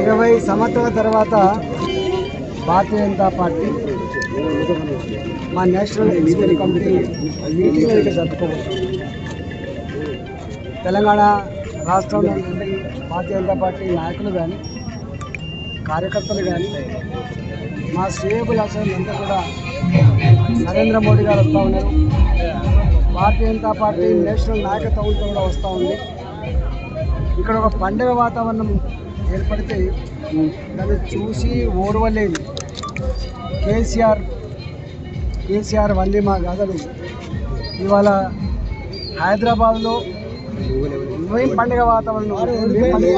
ఇరవై సంవత్సరాల తర్వాత భారతీయ జనతా పార్టీ మా నేషనల్ ఎగ్జిక్యూటివ్ కమిటీ మీటింగ్ అయితే జరుపుకోవచ్చు. తెలంగాణ రాష్ట్రంలో భారతీయ జనతా పార్టీ నాయకులు కానీ కార్యకర్తలు కానీ మా శ్రేయబులంతా కూడా నరేంద్ర మోడీ గారు వస్తూ ఉన్నారు. భారతీయ జనతా పార్టీ నేషనల్ నాయకత్వంతో కూడా వస్తూ ఉంది. ఇక్కడ ఒక పండుగ వాతావరణం ఏర్పడితే దాన్ని చూసి ఓర్వలేదు కేసీఆర్ కేసీఆర్ వల్లే మా గదలు ఇవాళ హైదరాబాద్లో మేం పండుగ వాతావరణం పండుగ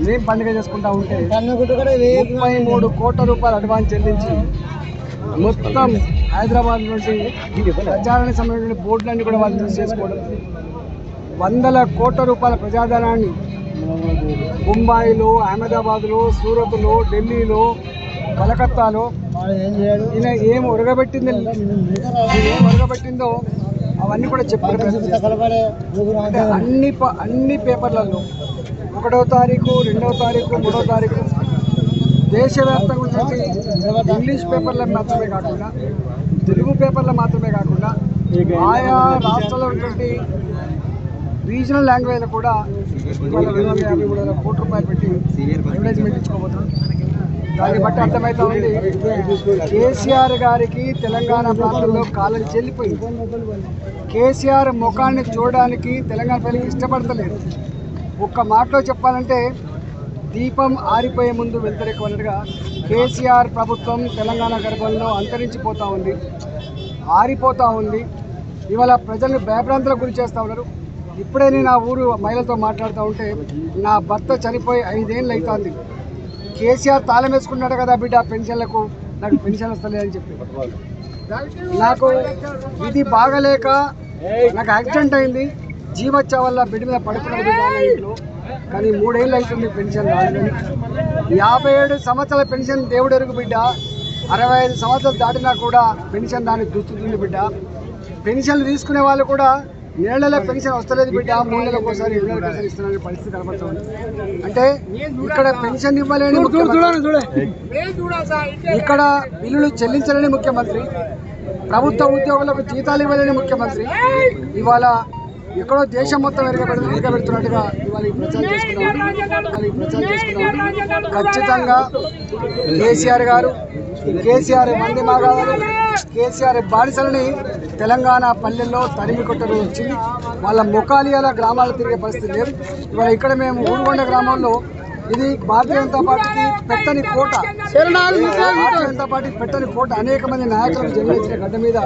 మేం పండుగ చేసుకుంటా ఉంటే ముప్పై మూడు కోట్ల రూపాయలు అడ్వాన్స్ చెల్లించి మొత్తం హైదరాబాద్ నుండి ప్రచారానికి సంబంధించిన బోర్డులన్నీ కూడా వాళ్ళు యూజ్ చేసుకోవడం. వందల కోట్ల రూపాయల ప్రజాధనాన్ని ముంబాయిలో అహ్మదాబాద్లో సూరత్లో ఢిల్లీలో కలకత్తాలో ఈయన ఏం ఉరగబెట్టింది ఏం ఉరగబెట్టిందో అవన్నీ కూడా చెప్పారు. అంటే అన్ని అన్ని పేపర్లలో ఒకటో తారీఖు రెండవ తారీఖు మూడో తారీఖు దేశవ్యాప్తంగా ఇంగ్లీష్ పేపర్ల మాత్రమే కాకుండా తెలుగు పేపర్లు మాత్రమే కాకుండా ఆయా రాష్ట్రాల్లో ఉన్నటువంటి రీజనల్ లాంగ్వేజ్లో కూడా యాభై మూడు కోట్ల రూపాయలు పెట్టి అడ్వర్టైజ్మెంట్ ఇచ్చుకోబోతున్నాం. దాన్ని బట్టి అర్థమవుతా ఉంది కేసీఆర్ గారికి తెలంగాణ ప్రాంతంలో కాలం చెల్లిపోయింది. కేసీఆర్ ముఖాన్ని చూడడానికి తెలంగాణ ప్రజలకు ఇష్టపడతలేదు. ఒక్క మాటలో చెప్పాలంటే దీపం ఆరిపోయే ముందు వెళ్తరెక్కువ అన్నట్టుగా కేసీఆర్ ప్రభుత్వం తెలంగాణ గర్భంలో అంతరించిపోతూ ఉంది. ఆరిపోతూ ఉంది. ఇవాళ ప్రజల్ని భయభ్రాంతులకు గురి చేస్తూ ఉన్నారు. ఇప్పుడే నేను ఆ ఊరు మహిళలతో మాట్లాడుతూ ఉంటే నా భర్త చనిపోయి ఐదేళ్ళు అవుతుంది కేసీఆర్ తాళం వేసుకున్నాడు కదా బిడ్డ పెన్షన్లకు. నాకు పెన్షన్ వస్తలేదని చెప్పి. నాకు ఇది బాగలేక నాకు యాక్సిడెంట్ అయింది. జీవచ్చ వల్ల బిడ్డ మీద పడుకున్నాడు ఇంట్లో. కానీ మూడేళ్ళు అవుతుంది పెన్షన్ రాలేదని యాభై ఏడు సంవత్సరాల పెన్షన్ దేవుడు ఎరుగు బిడ్డ. అరవై ఐదు సంవత్సరాలు దాటినా కూడా పెన్షన్ దాన్ని దుస్తుంది బిడ్డ. పెన్షన్లు తీసుకునే వాళ్ళు కూడా నెలల పెన్షన్ వస్తలేదు బిడ్డ. మూడు నెలలకు ఒకసారి ఏడు నెలలకు ఒకసారి ఇస్తున్న పరిస్థితి కనబడుతుంది అంటే ఇక్కడ పెన్షన్ ఇవ్వలేని ఇక్కడ బిల్లులు చెల్లించలేని ముఖ్యమంత్రి. ప్రభుత్వ ఉద్యోగులకు జీతాలు ఇవ్వలేని ముఖ్యమంత్రి. ఇవాళ ఎక్కడో దేశం మొత్తం ఎరగబెడు ఎరగబెడుతున్నట్టుగా ఇవాళ ప్రచారం చేసుకున్నాం ఇవాళ ప్రచారం చేసుకున్నాం ఖచ్చితంగా కేసీఆర్ గారు కేసీఆర్ మంది మాగారు కేసీఆర్ బానిసలని తెలంగాణ పల్లెల్లో తరిమి కొట్టడం వచ్చింది. వాళ్ళ ముఖాలియాల గ్రామాలు తిరిగే పరిస్థితి లేదు. ఇవాళ ఇక్కడ మేము ఊరుగొండ గ్రామంలో ఇది భారతీయ జనతా పార్టీకి పెట్టని కోట. భారతీయ జనతా పార్టీకి పెట్టని కోట. అనేక మంది నాయకులకు జన్మించిన గడ్డ మీద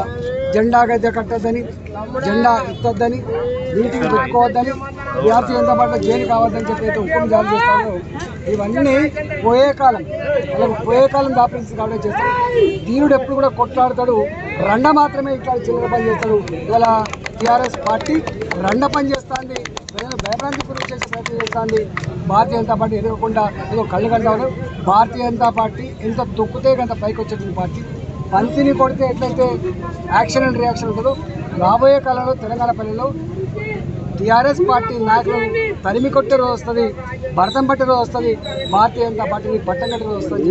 జెండా గద్దె కట్టద్దని జెండా ఎత్తొద్దని నీటికి పెట్టుకోవద్దని భారతీయ జనతా పార్టీ జైలు కావద్దని చెప్పి అయితే హుకుం జారీ చేస్తారో. ఇవన్నీ పోయే కాలం. వాళ్ళకు పోయే కాలం దాపించి కావడం చేస్తారు. దీనుడు ఎప్పుడు కూడా కొట్లాడతాడు. రండ మాత్రమే ఇట్లా చిల్లర పని చేస్తాడు. ఇవాళ టీఆర్ఎస్ పార్టీ రండ పని చేస్తుంది. భయభ్రాంతి గురి చేసే ప్రయత్నం చేస్తుంది. భారతీయ జనతా పార్టీ ఎదగకుండా ఏదో కళ్ళు కంటారు భారతీయ జనతా పార్టీ ఎంత తొక్కుతే అంత పైకి వచ్చేటువంటి పార్టీ. పంతిని కొడితే ఎట్లయితే యాక్షన్ అండ్ రియాక్షన్ ఉంటుందో రాబోయే కాలంలో తెలంగాణ పల్లెలో టీఆర్ఎస్ పార్టీ నాయకులు తరిమి కొట్టే రోజు వస్తుంది భరతం పట్టే రోజు వస్తుంది భారతీయ జనతా పార్టీని పట్టం కట్టే రోజు వస్తుంది